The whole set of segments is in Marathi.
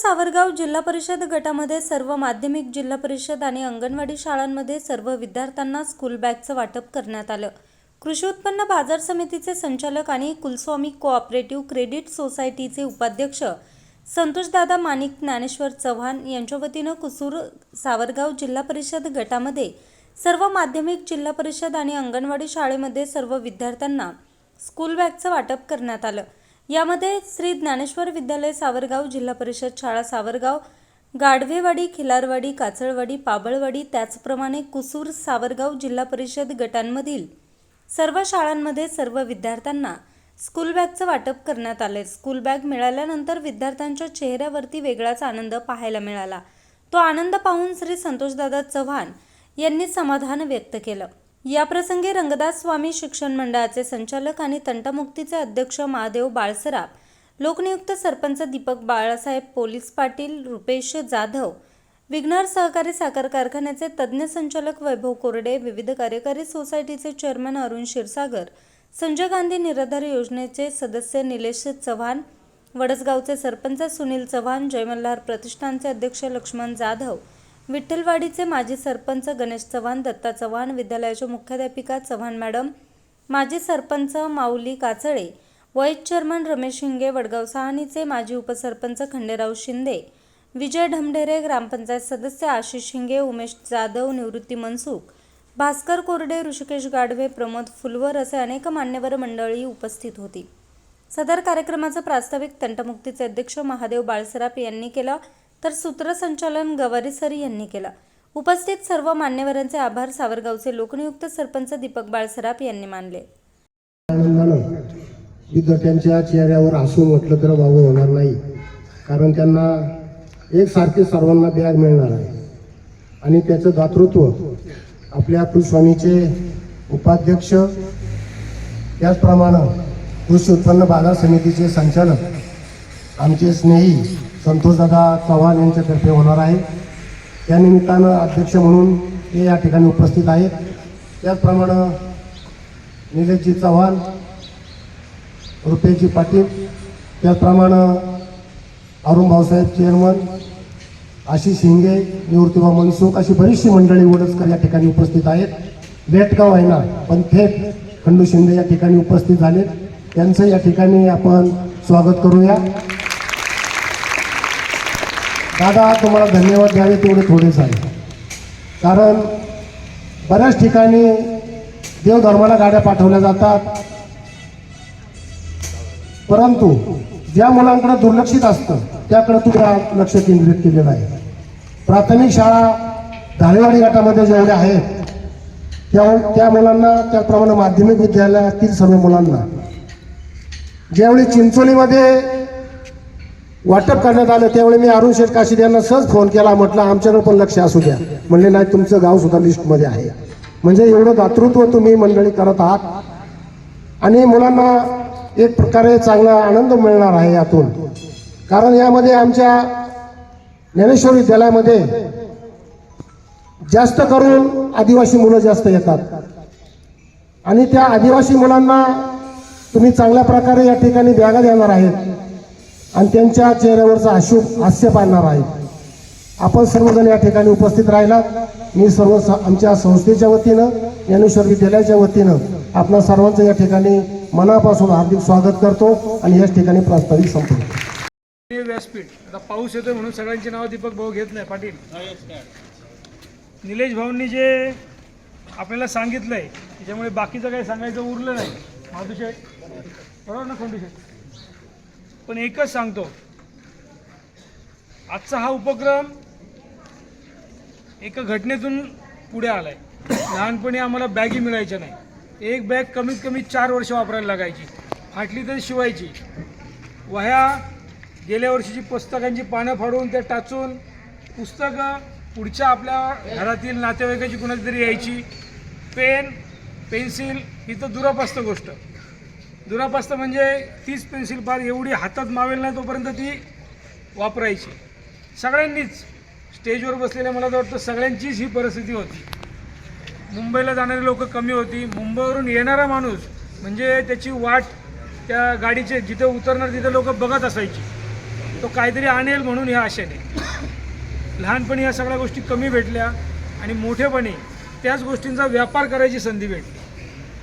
सावरगाव जिल्हा परिषद गटामध्ये सर्व माध्यमिक जिल्हा परिषद आणि अंगणवाडी शाळांमध्ये सर्व विद्यार्थ्यांना स्कूल बॅगचं वाटप करण्यात आलं. कृषी उत्पन्न बाजार समितीचे संचालक आणि कुलस्वामी कोऑपरेटिव्ह क्रेडिट सोसायटीचे उपाध्यक्ष संतोषदादा माणिक ज्ञानेश्वर चव्हाण यांच्या वतीनं कुसूर सावरगाव जिल्हा परिषद गटामध्ये सर्व माध्यमिक जिल्हा परिषद आणि अंगणवाडी शाळेमध्ये सर्व विद्यार्थ्यांना स्कूल बॅगचं वाटप करण्यात आलं. यामध्ये श्री ज्ञानेश्वर विद्यालय सावरगाव जिल्हा परिषद शाळा सावरगाव गाढवेवाडी खिलारवाडी काचळवाडी पाबळवाडी त्याचप्रमाणे कुसूर सावरगाव जिल्हा परिषद गटांमधील सर्व शाळांमध्ये सर्व विद्यार्थ्यांना स्कूल बॅगचं वाटप करण्यात आले स्कूल बॅग मिळाल्यानंतर विद्यार्थ्यांच्या चेहऱ्यावरती वेगळाच आनंद पाहायला मिळाला. तो आनंद पाहून श्री संतोषदादा चव्हाण यांनी समाधान व्यक्त केलं. याप्रसंगी रंगदास स्वामी शिक्षण मंडळाचे संचालक आणि तंटामुक्तीचे अध्यक्ष महादेव बाळसराफ लोकनियुक्त सरपंच दीपक बाळासाहेब पोलीस पाटील रुपेश जाधव विघ्नर सहकारी साखर कारखान्याचे तज्ज्ञ संचालक वैभव कोरडे विविध कार्यकारी सोसायटीचे चेअरमन अरुण क्षीरसागर संजय गांधी निराधार योजनेचे सदस्य निलेश चव्हाण वडसगावचे सरपंच सुनील चव्हाण जयमल्हार प्रतिष्ठानचे अध्यक्ष लक्ष्मण जाधव विठ्ठलवाडीचे माजी सरपंच गणेश चव्हाण दत्ता चव्हाण विद्यालयाच्या मुख्याध्यापिका चव्हाण मॅडम माजी सरपंच माऊली काचळे व्हाईस चेअरमन रमेश शिंगे वडगाव सहानीचे माजी उपसरपंच खंडेराव शिंदे विजय ढमढेरे ग्रामपंचायत सदस्य आशिष शिंगे उमेश जाधव निवृत्ती मनसुख भास्कर कोरडे ऋषिकेश गाढवे प्रमोद फुलवर असे अनेक मान्यवर मंडळी उपस्थित होती. सदर कार्यक्रमाचं प्रास्ताविक तंटमुक्तीचे अध्यक्ष महादेव बाळसराप यांनी केलं. तर सूत्रसंचालन गवारीसरी यांनी केलं. उपस्थित सर्व मान्यवरांचे आभार सावरगावचे लोकनियुक्त सरपंच दीपक बाळसराप यांनी मानले. विद्यार्थ्यांच्या चेहऱ्यावर हसू म्हटलं तर वावं होणार नाही. कारण त्यांना एकसारखे सर्वांना बॅग मिळणार आहे. आणि त्याचं दातृत्व आपल्या कुलस्वामीचे उपाध्यक्ष त्याचप्रमाणे कृषी उत्पन्न बाजार समितीचे संचालक आमचे स्नेही संतोषदादा चव्हाण यांच्यातर्फे होणार आहे. त्या निमित्तानं अध्यक्ष म्हणून ते या ठिकाणी उपस्थित आहेत. त्याचप्रमाणे निलेशजी चव्हाण रुपेशजी पाटील त्याचप्रमाणे अरुण भाऊसाहेब चेअरमन आशिष हिंगे निवृत्तीबा मनसुख अशी बरीचशी मंडळी वडसकर या ठिकाणी उपस्थित आहेत. लेटगाव आहे ना पण थेट खंडू शिंदे या ठिकाणी उपस्थित झाले त्यांचं या ठिकाणी आपण स्वागत करूया. दादा तुम्हाला धन्यवाद द्यावे तेवढे थोडेच आहे. कारण बऱ्याच ठिकाणी देवधर्माला गाड्या पाठवल्या जातात. परंतु ज्या मुलांकडे दुर्लक्षित असतं त्याकडे तुम्ही लक्ष केंद्रित केलेलं आहे. प्राथमिक शाळा धालेवाडी गटामध्ये जेवढ्या आहेत त्या त्या मुलांना त्याचप्रमाणे माध्यमिक विद्यालयातील सर्व मुलांना ज्यावेळी चिंचोलीमध्ये वाटप करण्यात आलं त्यावेळी मी अरुण शेठ काशीद यांना सहज फोन केला म्हटलं आमच्याकडे पण लक्ष असू द्या. म्हणले नाही तुमचं गाव सुद्धा लिस्टमध्ये आहे. म्हणजे एवढं दातृत्व तुम्ही मंडळी करत आहात. आणि मुलांना एक प्रकारे चांगला आनंद मिळणार आहे यातून. कारण यामध्ये आमच्या ज्ञानेश्वर विद्यालयामध्ये जास्त करून आदिवासी मुलं जास्त येतात. आणि त्या आदिवासी मुलांना तुम्ही चांगल्या प्रकारे या ठिकाणी बॅगा देणार आहेत. आणि त्यांच्या चेहऱ्यावरचं अशुभ हास्य पाहणार आहे. आपण सर्वजण या ठिकाणी उपस्थित राहिलात. मी सर्व स- आमच्या संस्थेच्या वतीनं ज्ञानेश्वर विद्यालयाच्या वतीनं आपणा सर्वांचं या ठिकाणी मनापासून हार्दिक स्वागत करतो आणि याच ठिकाणी प्रास्ताविक संपतो व्यासपीठ. आता पाऊस येतोय म्हणून सगळ्यांची नावं दीपक भाऊ घेत नाही. पाटील. निलेश भाऊंनी जे आपल्याला सांगितलंय त्याच्यामुळे बाकीचं काही सांगायचं उरलं नाही. माधुशेठ बरोबर ना खोंडूशेठ पण एकच सांगतो. आजचा हा उपक्रम एका घटनेतून पुढे आलाय. लहानपणी आम्हाला बॅगी मिळायच्या नाही. एक बॅग कमीत कमी चार वर्ष वापरायला लागायची. फाटली तरी शिवायची. वह्या गेल्या वर्षीची पुस्तकांची पानं फाडून त्या टाचून पुस्तकं पुढच्या आपल्या घरातील नातेवाईकाची कुणाची तरी यायची. पेन पेन्सिल ही तर दुरापास्त गोष्ट. दुरापास्त म्हणजे तीच पेन्सिल फार एवढी हातात मावेल नाही तोपर्यंत ती वापरायची. सगळ्यांनीच स्टेजवर बसलेल्या मला तर वाटतं सगळ्यांचीच ही परिस्थिती होती. मुंबईला जाणारी लोक कमी होती. मुंबईवरून येणारा माणूस म्हणजे त्याची वाट त्या गाडीचे जिथे उतरणार तिथे लोक बघत असायची. तो काहीतरी आणेल म्हणून ह्या आशेने. लहानपणी ह्या सगळ्या गोष्टी कमी भेटल्या आणि मोठेपणी त्याच गोष्टींचा व्यापार करायची संधी भेटली.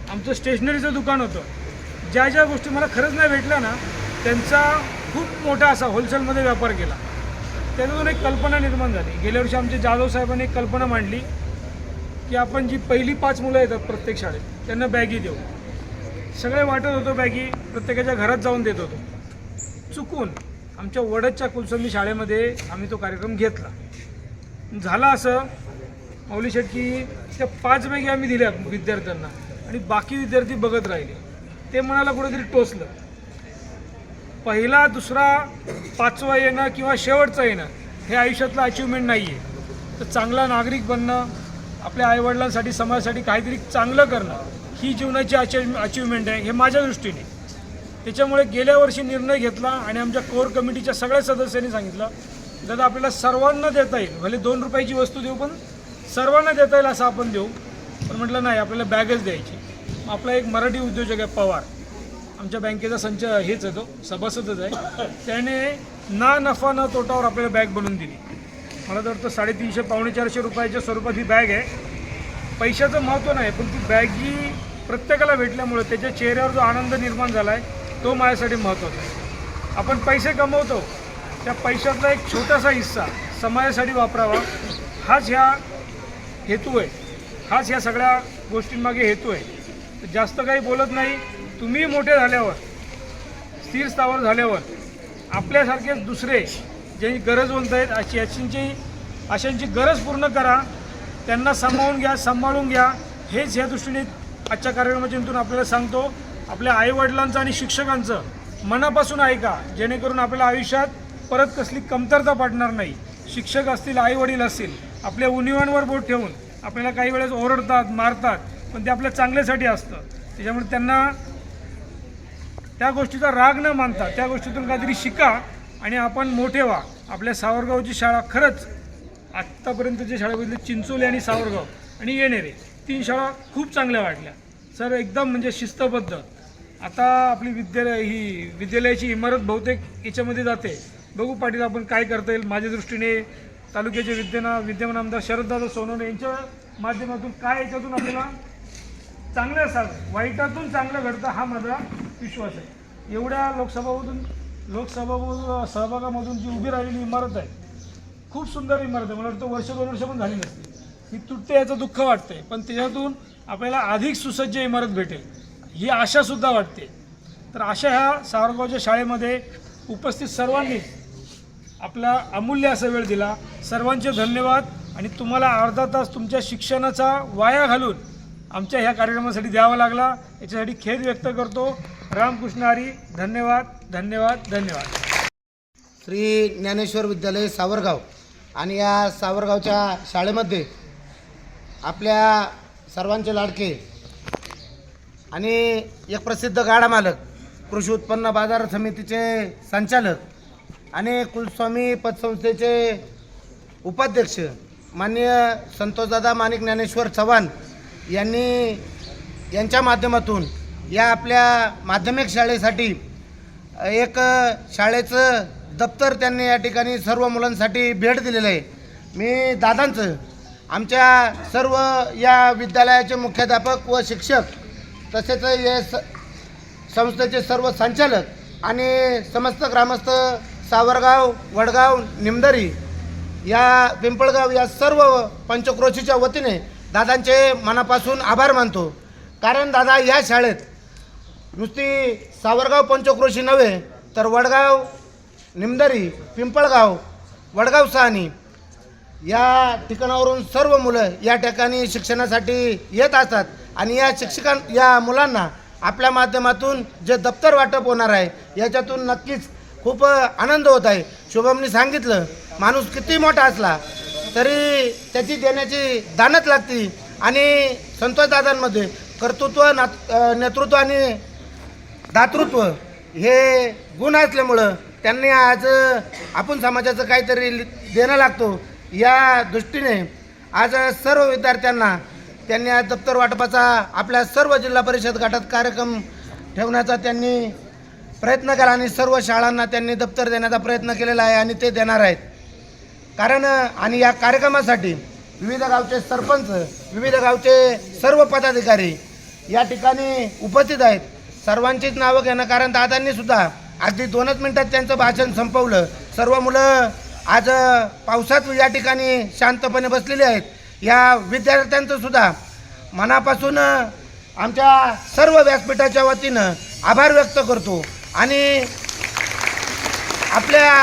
आमचं स्टेशनरीचं दुकान होतं. ज्या ज्या गोष्टी मला खरंच नाही भेटल्या ना त्यांचा खूप मोठा असा होलसेलमध्ये व्यापार केला. त्याच्यातून एक कल्पना निर्माण झाली. गेल्या वर्षी आमचे जाधव साहेबांनी एक कल्पना मांडली की आपण जी पहिली पाच मुलं येतात प्रत्येक शाळेत त्यांना बॅगी देऊ. सगळे वाटत होतो बॅगी प्रत्येकाच्या घरात जाऊन देत होतो. चुकून आमच्या वडदच्या कुलसंधी शाळेमध्ये आम्ही तो कार्यक्रम घेतला. झाला असं माऊली शेट की त्या पाच बॅगी आम्ही दिल्या विद्यार्थ्यांना आणि बाकी विद्यार्थी बघत राहिले. ते मनाला कुठेतरी टोचलं. पहिला दुसरा पाचवा येणं किंवा शेवटचा येणं हे आयुष्यातलं अचिव्हमेंट नाही आहे तर चांगला नागरिक बनणं आपल्या आईवडिलांसाठी समाजासाठी काहीतरी चांगलं करणं ही जीवनाची अचिव अचिव्हमेंट आहे हे माझ्या दृष्टीने. त्याच्यामुळे गेल्या वर्षी निर्णय घेतला आणि आमच्या कोर कमिटीच्या सगळ्या सदस्यांनी सांगितलं दादा आपल्याला सर्वांना देता येईल. भले दोन रुपयाची वस्तू देऊ पण सर्वांना देता येईल असं आपण देऊ. पण म्हटलं नाही आपल्याला बॅगच द्यायची. आपला एक मराठी उद्योजक आहे पवार. आमच्या बँकेचा संच हेच आहे तो सभासदच आहे. त्याने ना नफा ना तोटावर आपल्याला बॅग बनवून दिली. मला तर वाटतं साडेतीनशे पावणे चारशे रुपयाच्या स्वरूपात ही बॅग आहे. पैशाचं महत्त्व नाही पण ती बॅग ही प्रत्येकाला भेटल्यामुळे त्याच्या चेहऱ्यावर जो आनंद निर्माण झाला आहे तो माझ्यासाठी महत्त्वाचा आहे. आपण पैसे कमवतो त्या पैशातला एक छोटासा हिस्सा समाजासाठी वापरावा. हाच ह्या हेतू आहे. हाच ह्या सगळ्या गोष्टींमागे हेतू आहे. जास्त काही बोलत नाही. तुम्ही मोठे झाल्यावर स्थिर स्थावर झाल्यावर आपल्यासारखेच दुसरे जे गरजवंत आहेत अशी अशींची अशांची गरज पूर्ण करा. त्यांना सांभाळून घ्या सांभाळून घ्या. हेच ह्या दृष्टीने आजच्या कार्यक्रमाच्या आपल्याला सांगतो. आपल्या आईवडिलांचं आणि शिक्षकांचं मनापासून ऐका. जेणेकरून आपल्याला आयुष्यात परत कसली कमतरता पडणार नाही. शिक्षक असतील आईवडील असतील आपल्या उनिवांवर बोट ठेवून आपल्याला काही वेळेस ओरडतात मारतात. पण ते आपल्या चांगल्यासाठी असतं. त्याच्यामुळे त्यांना त्या गोष्टीचा राग न मानता त्या गोष्टीतून काहीतरी शिका आणि आपण मोठे व्हा. आपल्या सावरगावची शाळा खरंच आत्तापर्यंतच्या बघितली चिंचोली आणि सावरगाव आणि येणेरे तीन शाळा खूप चांगल्या वाटल्या सर एकदम म्हणजे शिस्तबद्ध. आता आपली विद्यालय ही विद्यालयाची इमारत बहुतेक याच्यामध्ये जाते. बघू पाटील आपण काय करता येईल? माझ्या दृष्टीने तालुक्याचे विद्यमान विद्यमान आमदार शरददादा सोनवणे यांच्या माध्यमातून काय याच्यातून आपल्याला चांगलं असावं वाईटातून चांगलं घडतं हा माझा विश्वास आहे. एवढ्या लोकसभामधून लोकसभा सहभागामधून जी उभी राहिलेली इमारत आहे खूप सुंदर इमारत आहे. मला वाटतं वर्ष दोन वर्ष पण झाली नसते ही तुटते याचं दुःख वाटतंय पण त्याच्यातून आपल्याला अधिक सुसज्ज इमारत भेटेल. ही आशासुद्धा वाटते. तर अशा ह्या सावरगावच्या शाळेमध्ये उपस्थित सर्वांनी आपला अमूल्य असा वेळ दिला. सर्वांचे धन्यवाद. आणि तुम्हाला अर्धा तास तुमच्या शिक्षणाचा वाया घालून आमच्या ह्या कार्यक्रमासाठी द्यावा लागला. याच्यासाठी खेद व्यक्त करतो. रामकृष्ण हरी धन्यवाद धन्यवाद धन्यवाद. श्री ज्ञानेश्वर विद्यालय सावरगाव आणि या सावरगावच्या शाळेमध्ये आपल्या सर्वांचे लाडके आणि एक प्रसिद्ध गाडा मालक कृषी उत्पन्न बाजार समितीचे संचालक आणि कुलस्वामी पतसंस्थेचे उपाध्यक्ष माननीय संतोषदादा माणिक ज्ञानेश्वर चव्हाण यांनी यांच्या माध्यमातून या आपल्या माध्यमिक शाळेसाठी एक शाळेचं दप्तर त्यांनी या ठिकाणी सर्व मुलांसाठी भेट दिलेलं आहे. मी दादांचं आमच्या सर्व या विद्यालयाचे मुख्याध्यापक व शिक्षक तसेच हे स संस्थेचे सर्व संचालक आणि समस्त ग्रामस्थ सावरगाव वडगाव निमदरी या पिंपळगाव या सर्व पंचक्रोशीच्या वतीने दादांचे मनापासून आभार मानतो. कारण दादा या शाळेत नुसती सावरगाव पंचक्रोशी नव्हे तर वडगाव निमदरी पिंपळगाव वडगाव सहानी या ठिकाणावरून सर्व मुलं या ठिकाणी शिक्षणासाठी येत असतात. आणि या शिक्षकां या मुलांना आपल्या माध्यमातून जे दप्तर वाटप होणार आहे याच्यातून नक्कीच खूप आनंद होत आहे. शुभमनी सांगितलं माणूस किती मोठा असला तरी त्याची देण्याची दानच लागते. आणि संतोषदादांमध्ये कर्तृत्व नात नेतृत्व आणि दातृत्व हे गुण असल्यामुळं त्यांनी आज आपण समाजाचं काहीतरी लि- देणं लागतो. या दृष्टीने आज सर्व विद्यार्थ्यांना त्यांनी आज दप्तर वाटपाचा आपल्या सर्व जिल्हा परिषद गटात कार्यक्रम ठेवण्याचा त्यांनी प्रयत्न केला आणि सर्व शाळांना त्यांनी दप्तर देण्याचा प्रयत्न केलेला आहे आणि ते देणार आहेत. कारण आणि या कार्यक्रमासाठी विविध गावचे सरपंच विविध गावचे सर्व पदाधिकारी या ठिकाणी उपस्थित आहेत. सर्वांचीच नावं घेणं कारण दादांनी सुद्धा अगदी दोनच मिनटात त्यांचं भाषण संपवलं. सर्व मुलं आज पावसात या ठिकाणी शांतपणे बसलेली आहेत. या विद्यार्थ्यांचं सुद्धा मनापासून आमच्या सर्व व्यासपीठाच्या वतीनं आभार व्यक्त करतो. आणि आपल्या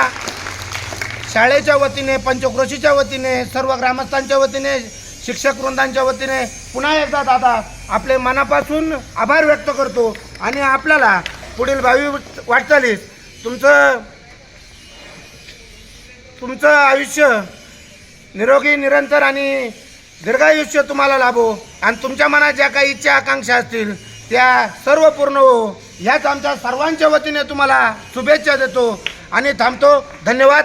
शाळेच्या वतीने पंचक्रोशीच्या वतीने सर्व ग्रामस्थांच्या वतीने शिक्षक वृंदांच्या वतीने पुन्हा एकदा दादा आपले मनापासून आभार व्यक्त करतो. आणि आपल्याला पुढील भावी वाटचालीस तुमचं तुमचं आयुष्य निरोगी निरंतर आणि दीर्घायुष्य तुम्हाला लाभो. आणि तुमच्या मनात ज्या काही इच्छा आकांक्षा असतील त्या सर्व पूर्ण हो. ह्याच आमच्या सर्वांच्या वतीने तुम्हाला शुभेच्छा देतो. आणि थांबतो. धन्यवाद.